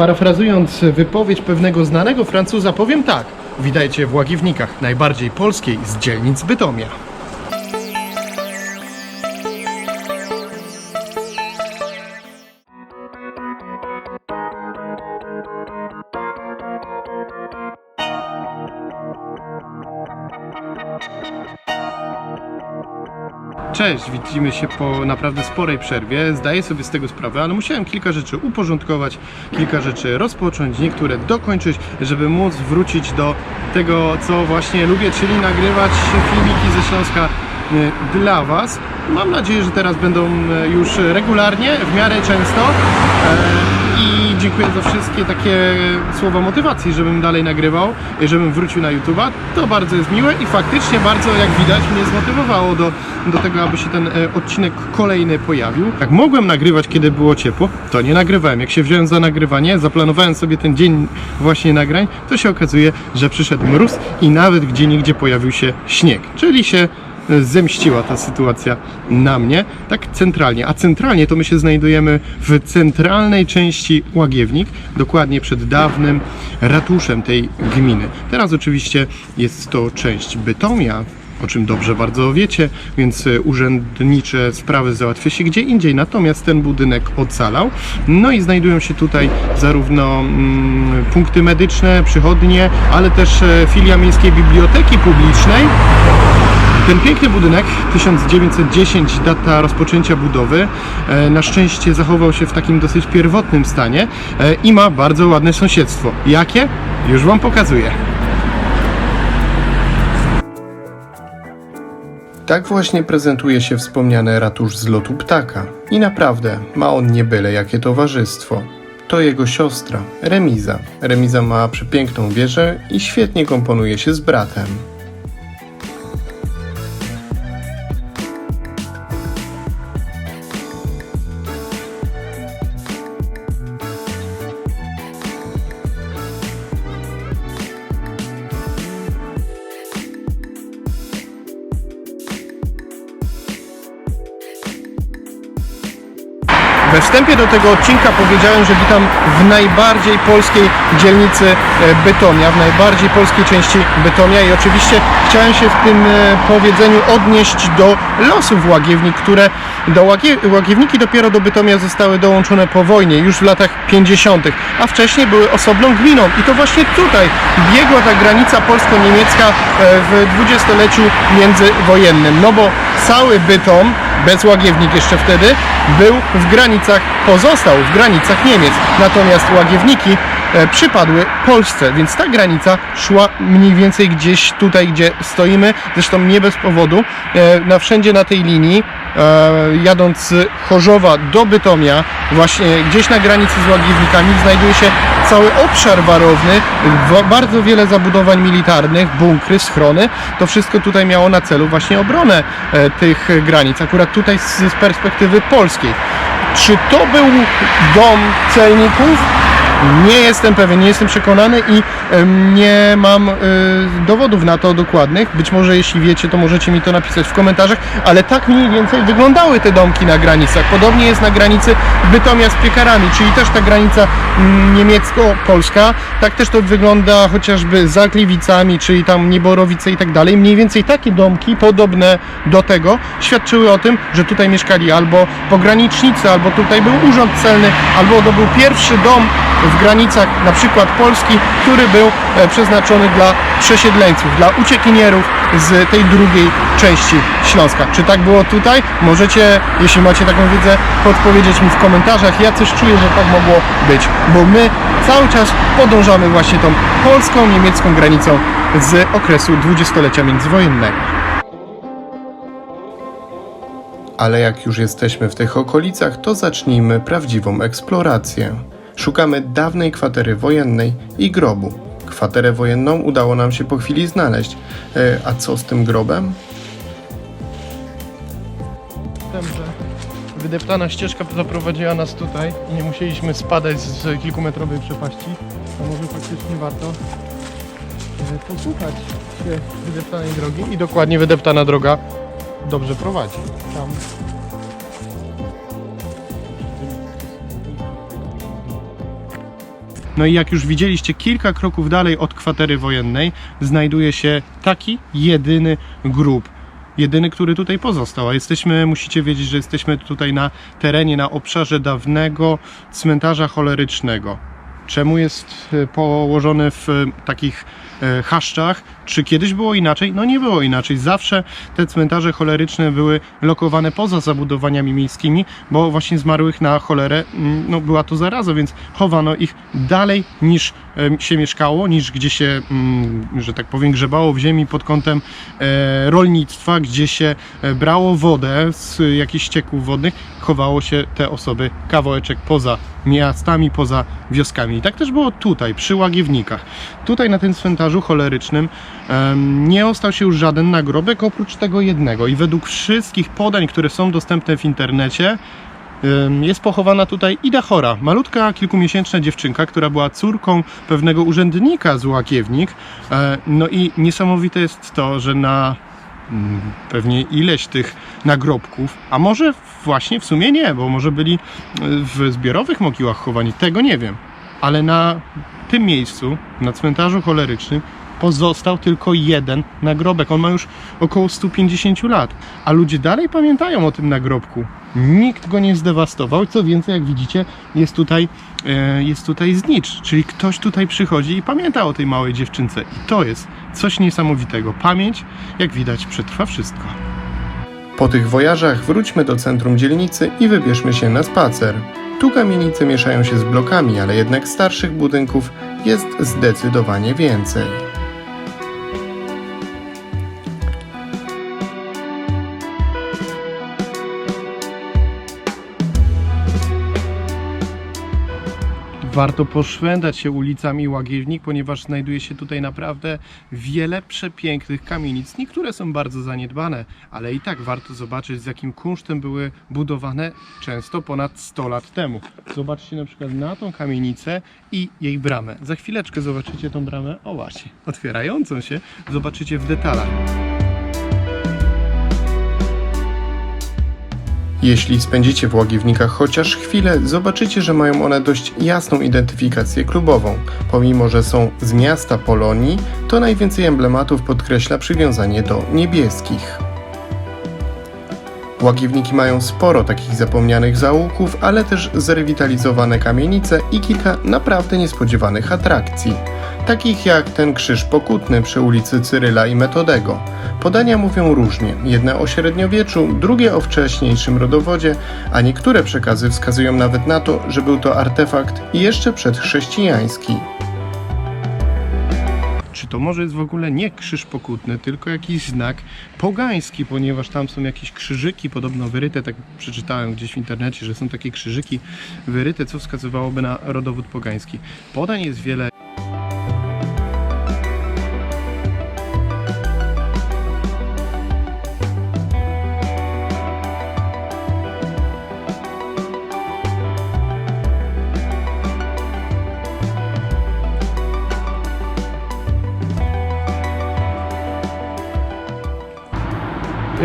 Parafrazując wypowiedź pewnego znanego Francuza, powiem tak. Witajcie w Łagiewnikach, najbardziej polskiej z dzielnic Bytomia. Cześć, widzimy się po naprawdę sporej przerwie. Zdaję sobie z tego sprawę, ale musiałem kilka rzeczy uporządkować, kilka rzeczy rozpocząć, niektóre dokończyć, żeby móc wrócić do tego, co właśnie lubię, czyli nagrywać filmiki ze Śląska y, dla Was. Mam nadzieję, że teraz będą y, już regularnie, w miarę często. E, dziękuję za wszystkie takie słowa motywacji, żebym dalej nagrywał, i żebym wrócił na YouTube'a. To bardzo jest miłe i faktycznie bardzo, jak widać, mnie zmotywowało do, do tego, aby się ten e, odcinek kolejny pojawił. Jak mogłem nagrywać, kiedy było ciepło, to nie nagrywałem. Jak się wziąłem za nagrywanie, zaplanowałem sobie ten dzień właśnie nagrań, to się okazuje, że przyszedł mróz i nawet gdzie nigdzie pojawił się śnieg, czyli się zemściła ta sytuacja na mnie, tak centralnie. A centralnie to my się znajdujemy w centralnej części Łagiewnik, dokładnie przed dawnym ratuszem tej gminy. Teraz oczywiście jest to część Bytomia, o czym dobrze bardzo wiecie, więc e, urzędnicze sprawy załatwia się gdzie indziej, natomiast ten budynek ocalał. No i znajdują się tutaj zarówno mm, punkty medyczne, przychodnie, ale też e, filia Miejskiej Biblioteki Publicznej. Ten piękny budynek, 1910 data rozpoczęcia budowy, e, na szczęście zachował się w takim dosyć pierwotnym stanie e, i ma bardzo ładne sąsiedztwo. Jakie? Już Wam pokazuję. Tak właśnie prezentuje się wspomniany ratusz z lotu ptaka. I naprawdę, ma on nie byle jakie towarzystwo. To jego siostra, Remiza. Remiza ma przepiękną wieżę i świetnie komponuje się z bratem. We wstępie do tego odcinka powiedziałem, że witam w najbardziej polskiej dzielnicy e, Bytomia, w najbardziej polskiej części Bytomia i oczywiście chciałem się w tym e, powiedzeniu odnieść do losów Łagiewnik, które do Łagie, Łagiewniki dopiero do Bytomia zostały dołączone po wojnie, już w latach 50., a wcześniej były osobną gminą i to właśnie tutaj biegła ta granica polsko-niemiecka e, w dwudziestoleciu międzywojennym, no bo cały Bytom bez Łagiewnik jeszcze wtedy, był w granicach, pozostał w granicach Niemiec. Natomiast Łagiewniki e, przypadły Polsce, więc ta granica szła mniej więcej gdzieś tutaj, gdzie stoimy, zresztą nie bez powodu. E, Na wszędzie na tej linii, jadąc z Chorzowa do Bytomia, właśnie gdzieś na granicy z Łagiewnikami znajduje się cały obszar warowny, wa- bardzo wiele zabudowań militarnych, bunkry, schrony. To wszystko tutaj miało na celu właśnie obronę e, tych granic, akurat tutaj z perspektywy polskiej. Czy to był dom celników? Nie jestem pewien, nie jestem przekonany i nie mam e, dowodów na to dokładnych. Być może jeśli wiecie, to możecie mi to napisać w komentarzach, ale tak mniej więcej wyglądały te domki na granicach. Podobnie jest na granicy Bytomia z piekarami, czyli też ta granica mm, niemiecko-polska. Tak też to wygląda chociażby za Gliwicami, czyli tam Nieborowice i tak dalej. Mniej więcej takie domki, podobne do tego, świadczyły o tym, że tutaj mieszkali albo pogranicznicy, albo tutaj był urząd celny, albo to był pierwszy dom w granicach na przykład Polski, który był e, przeznaczony dla przesiedleńców, dla uciekinierów z tej drugiej części Śląska. Czy tak było tutaj? Możecie, jeśli macie taką wiedzę, podpowiedzieć mi w komentarzach. Ja coś czuję, że tak mogło być, bo my cały czas podążamy właśnie tą polską-niemiecką granicą z okresu dwudziestolecia międzywojennego. Ale jak już jesteśmy w tych okolicach, to zacznijmy prawdziwą eksplorację. Szukamy dawnej kwatery wojennej i grobu. Kwaterę wojenną udało nam się po chwili znaleźć. E, a co z tym grobem? że wydeptana ścieżka zaprowadziła nas tutaj i nie musieliśmy spadać z kilkumetrowej przepaści. To może faktycznie warto e, posłuchać się wydeptanej drogi i dokładnie wydeptana droga dobrze prowadzi. Tam No i jak już widzieliście, kilka kroków dalej od kwatery wojennej znajduje się taki jedyny grób. Jedyny, który tutaj pozostał. A jesteśmy, musicie wiedzieć, że jesteśmy tutaj na terenie, na obszarze dawnego cmentarza cholerycznego. Czemu jest e, położony w e, takich e, chaszczach? Czy kiedyś było inaczej? No nie było inaczej. Zawsze te cmentarze choleryczne były lokowane poza zabudowaniami miejskimi, bo właśnie zmarłych na cholerę mm, no, była to zaraza, więc chowano ich dalej niż się mieszkało, niż gdzie się, mm, że tak powiem, grzebało w ziemi pod kątem e, rolnictwa, gdzie się e, brało wodę z jakichś ścieków wodnych, chowało się te osoby kawałeczek poza miastami, poza wioskami. I tak też było tutaj, przy Łagiewnikach. Tutaj na tym cmentarzu cholerycznym nie ostał się już żaden nagrobek oprócz tego jednego. I według wszystkich podań, które są dostępne w internecie, jest pochowana tutaj Ida Chora, malutka, kilkumiesięczna dziewczynka, która była córką pewnego urzędnika z Łagiewnik. E, No i niesamowite jest to, że na mm, pewnie ileś tych nagrobków, a może właśnie w sumie nie, bo może byli e, w zbiorowych mogiłach chowani, tego nie wiem. Ale na tym miejscu, na cmentarzu cholerycznym, pozostał tylko jeden nagrobek. On ma już około 150 lat, a ludzie dalej pamiętają o tym nagrobku. Nikt go nie zdewastował, co więcej, jak widzicie, jest tutaj, e, jest tutaj znicz, czyli ktoś tutaj przychodzi i pamięta o tej małej dziewczynce. I to jest coś niesamowitego. Pamięć, jak widać, przetrwa wszystko. Po tych wojażach wróćmy do centrum dzielnicy i wybierzmy się na spacer. Tu kamienice mieszają się z blokami, ale jednak starszych budynków jest zdecydowanie więcej. Warto poszwędzać się ulicami Łagiewnik, ponieważ znajduje się tutaj naprawdę wiele przepięknych kamienic. Niektóre są bardzo zaniedbane, ale i tak warto zobaczyć, z jakim kunsztem były budowane często ponad 100 lat temu. Zobaczcie na przykład na tą kamienicę i jej bramę. Za chwileczkę zobaczycie tą bramę, o właśnie, otwierającą się, zobaczycie w detalach. Jeśli spędzicie w Łagiewnikach chociaż chwilę, zobaczycie, że mają one dość jasną identyfikację klubową. Pomimo, że są z miasta Polonii, to najwięcej emblematów podkreśla przywiązanie do niebieskich. Łagiewniki mają sporo takich zapomnianych zaułków, ale też zrewitalizowane kamienice i kilka naprawdę niespodziewanych atrakcji. Takich jak ten krzyż pokutny przy ulicy Cyryla i Metodego. Podania mówią różnie, jedne o średniowieczu, drugie o wcześniejszym rodowodzie, a niektóre przekazy wskazują nawet na to, że był to artefakt jeszcze przedchrześcijański. Czy to może jest w ogóle nie krzyż pokutny, tylko jakiś znak pogański, ponieważ tam są jakieś krzyżyki podobno wyryte, tak przeczytałem gdzieś w internecie, że są takie krzyżyki wyryte, co wskazywałoby na rodowód pogański. Podań jest wiele.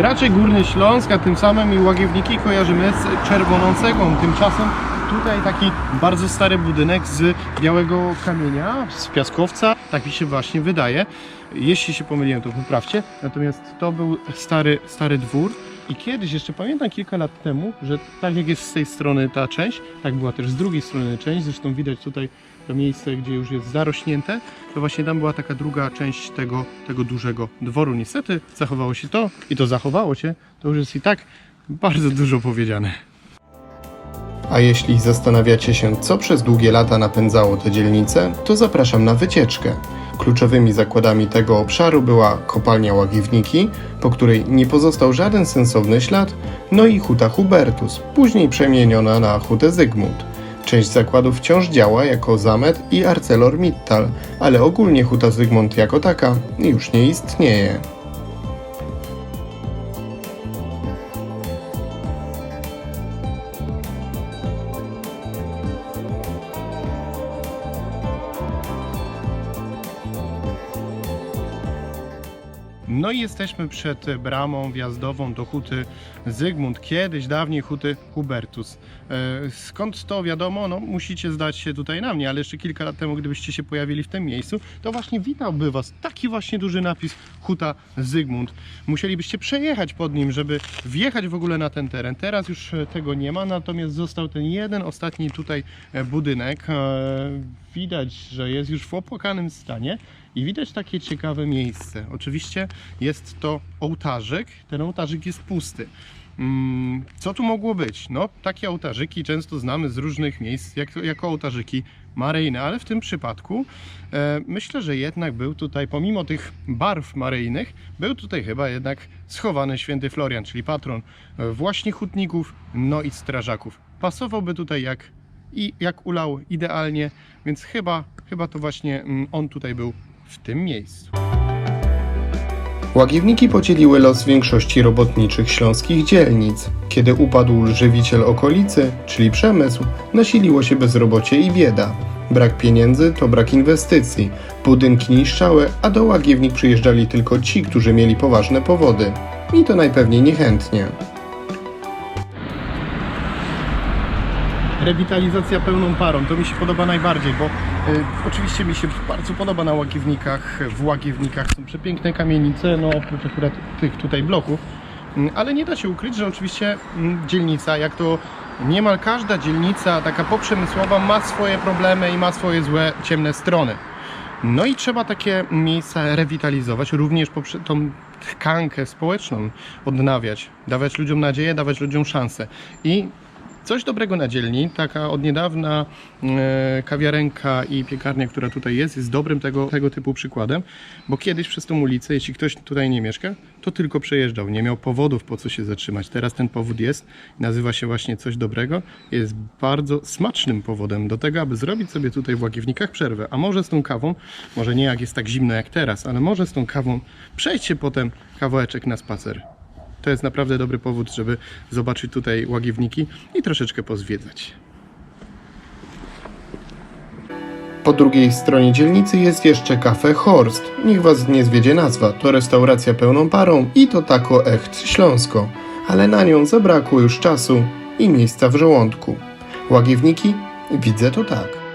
Raczej Górny Śląsk, a tym samym i Łagiewniki kojarzymy z Czerwoną Cegłą. Tymczasem tutaj taki bardzo stary budynek z białego kamienia, z piaskowca, tak mi się właśnie wydaje. Jeśli się pomyliłem, to poprawcie. Natomiast to był stary, stary dwór. I kiedyś, jeszcze pamiętam kilka lat temu, że tak jak jest z tej strony ta część, tak była też z drugiej strony część. Zresztą widać tutaj to miejsce, gdzie już jest zarośnięte, to właśnie tam była taka druga część tego, tego dużego dworu. Niestety zachowało się to i to zachowało się, to już jest i tak bardzo dużo powiedziane. A jeśli zastanawiacie się, co przez długie lata napędzało tę dzielnicę, to zapraszam na wycieczkę. Kluczowymi zakładami tego obszaru była kopalnia Łagiwniki, po której nie pozostał żaden sensowny ślad, no i huta Hubertus, później przemieniona na hutę Zygmunt. Część zakładów wciąż działa jako zamet i ArcelorMittal, ale ogólnie huta Zygmunt jako taka już nie istnieje. No i jesteśmy przed bramą wjazdową do huty Zygmunt, kiedyś dawniej huty Hubertus. E, Skąd to wiadomo? No musicie zdać się tutaj na mnie, ale jeszcze kilka lat temu, gdybyście się pojawili w tym miejscu, to właśnie witałby Was taki właśnie duży napis huta Zygmunt. Musielibyście przejechać pod nim, żeby wjechać w ogóle na ten teren. Teraz już e, tego nie ma, natomiast został ten jeden ostatni tutaj e, budynek. Widać, że jest już w opłakanym stanie i widać takie ciekawe miejsce. Oczywiście jest to ołtarzyk. Ten ołtarzyk jest pusty. Mm, Co tu mogło być? No, takie ołtarzyki często znamy z różnych miejsc jak, jako ołtarzyki maryjne, ale w tym przypadku e, myślę, że jednak był tutaj, pomimo tych barw maryjnych, był tutaj chyba jednak schowany święty Florian, czyli patron e, właśnie hutników, no i strażaków. Pasowałby tutaj jak i jak ulał idealnie, więc chyba, chyba to właśnie mm, on tutaj był w tym miejscu. Łagiewniki podzieliły los większości robotniczych śląskich dzielnic. Kiedy upadł żywiciel okolicy, czyli przemysł, nasiliło się bezrobocie i bieda. Brak pieniędzy to brak inwestycji. Budynki niszczały, a do Łagiewnik przyjeżdżali tylko ci, którzy mieli poważne powody. I to najpewniej niechętnie. Rewitalizacja pełną parą, to mi się podoba najbardziej, bo y, oczywiście mi się bardzo podoba na Łagiewnikach, w Łagiewnikach są przepiękne kamienice, no oprócz akurat tych tutaj bloków, Mm, ale nie da się ukryć, że oczywiście mm, dzielnica, jak to niemal każda dzielnica taka poprzemysłowa ma swoje problemy i ma swoje złe, ciemne strony. No i trzeba takie miejsca rewitalizować, również poprzez tą tkankę społeczną odnawiać, dawać ludziom nadzieję, dawać ludziom szansę. I coś dobrego na dzielni, taka od niedawna e, kawiarenka i piekarnia, która tutaj jest, jest dobrym tego, tego typu przykładem, bo kiedyś przez tą ulicę, jeśli ktoś tutaj nie mieszka, to tylko przejeżdżał, nie miał powodów po co się zatrzymać. Teraz ten powód jest, nazywa się właśnie coś dobrego, jest bardzo smacznym powodem do tego, aby zrobić sobie tutaj w Łagiewnikach przerwę, a może z tą kawą, może nie jak jest tak zimno jak teraz, ale może z tą kawą przejść się potem kawałeczek na spacer. To jest naprawdę dobry powód, żeby zobaczyć tutaj łagiewniki i troszeczkę pozwiedzać. Po drugiej stronie dzielnicy jest jeszcze kafe Horst. Niech was nie zwiedzie nazwa. To restauracja pełną parą i to tako echt śląsko. Ale na nią zabrakło już czasu i miejsca w żołądku. Łagiewniki? Widzę to tak.